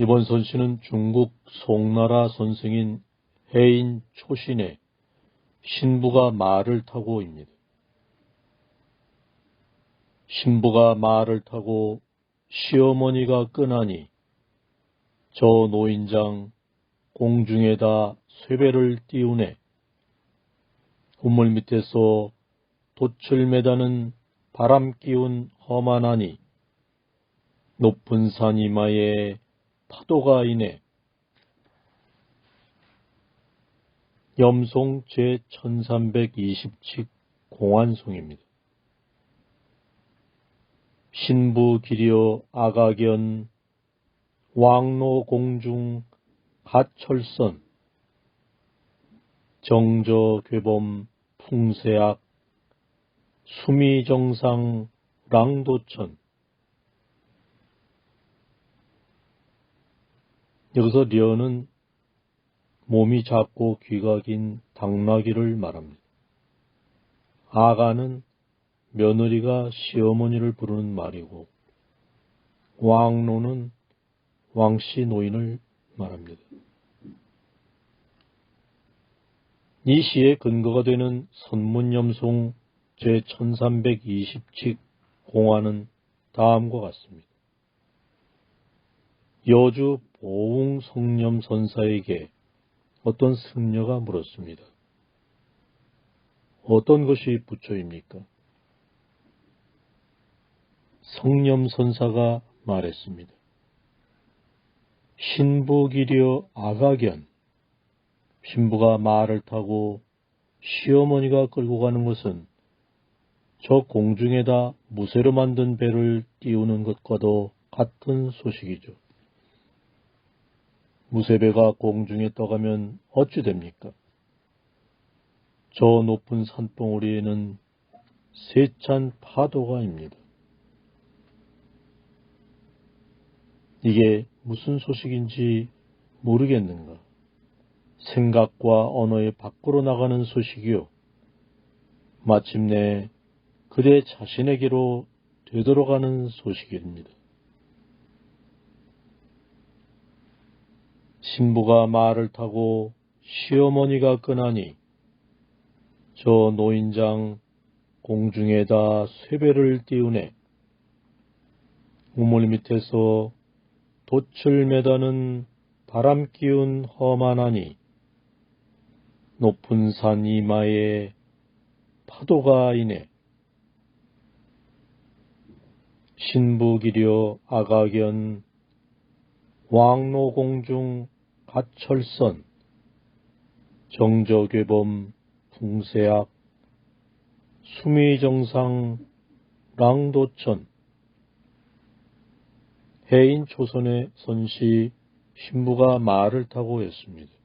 이번 선시는 중국 송나라 선생인 해인 초신의 신부가 말을 타고입니다. 신부가 말을 타고 시어머니가 끄나니 저 노인장 공중에다 쇠배를 띄우네. 우물 밑에서 돛을 매다는 바람 끼운 험하나니 높은 산 이마에 파도가 이네. 염송 제1320칙 공안송입니다. 신부 기려 아가견 왕로 공중 가철선 정저 괴범 풍세악 수미정상 랑도천 여기서 려는 몸이 작고 귀가 긴 당나귀를 말합니다. 아가는 며느리가 시어머니를 부르는 말이고 왕노는 왕씨 노인을 말합니다. 이 시의 근거가 되는 선문염송 제1320칙 공화는 다음과 같습니다. 여주 보웅 성념 선사에게 어떤 승려가 물었습니다. 어떤 것이 부처입니까? 성념 선사가 말했습니다. 신부기려 아가견, 신부가 말을 타고 시어머니가 끌고 가는 것은 저 공중에다 무쇠로 만든 배를 띄우는 것과도 같은 소식이죠. 무쇠배가 공중에 떠가면 어찌 됩니까? 저 높은 산봉우리에는 세찬 파도가입니다. 이게 무슨 소식인지 모르겠는가? 생각과 언어의 밖으로 나가는 소식이요. 마침내 그대 자신에게로 되돌아가는 소식입니다. 신부가 말을 타고 시어머니가 끄나니 저 노인장 공중에다 쇠배를 띄우네. 우물 밑에서 돛을 매다는 바람 기운 험하나니 높은 산 이마에 파도가 이네. 신부기려 아가견 왕로공중 가철선 정저괴범 풍세악 수미정상 랑도천 해인 초선의 선시 신부가 말을 타고 했습니다.